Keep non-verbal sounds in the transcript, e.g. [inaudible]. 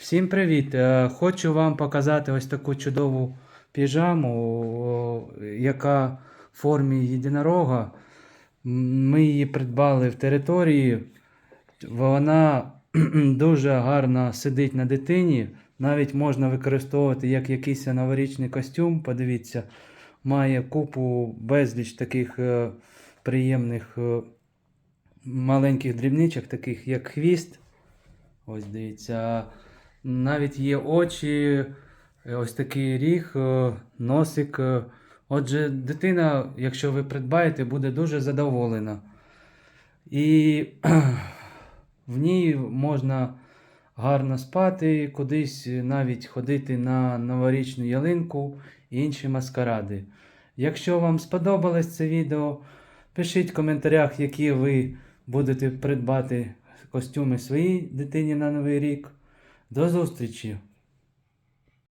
Всім привіт! Е, Хочу вам показати ось таку чудову піжаму, яка в формі єдинорога. Ми її придбали в території. Вона [clears throat] дуже гарно сидить на дитині. Навіть можна використовувати як якийсь новорічний костюм. Подивіться, має купу безліч таких е, приємних е, маленьких дрібничок, таких як хвіст. Ось дивіться. Навіть є очі, е, ось такий ріг, е, носик. е. Отже, дитина, якщо ви придбаєте, буде дуже задоволена. І [clears throat] в ній можна гарно спати, кудись навіть ходити на новорічну ялинку і інші маскаради. Якщо вам сподобалось це відео, пишіть в коментарях, які ви будете придбати костюми своїй дитині на Новий рік. До зустрічі!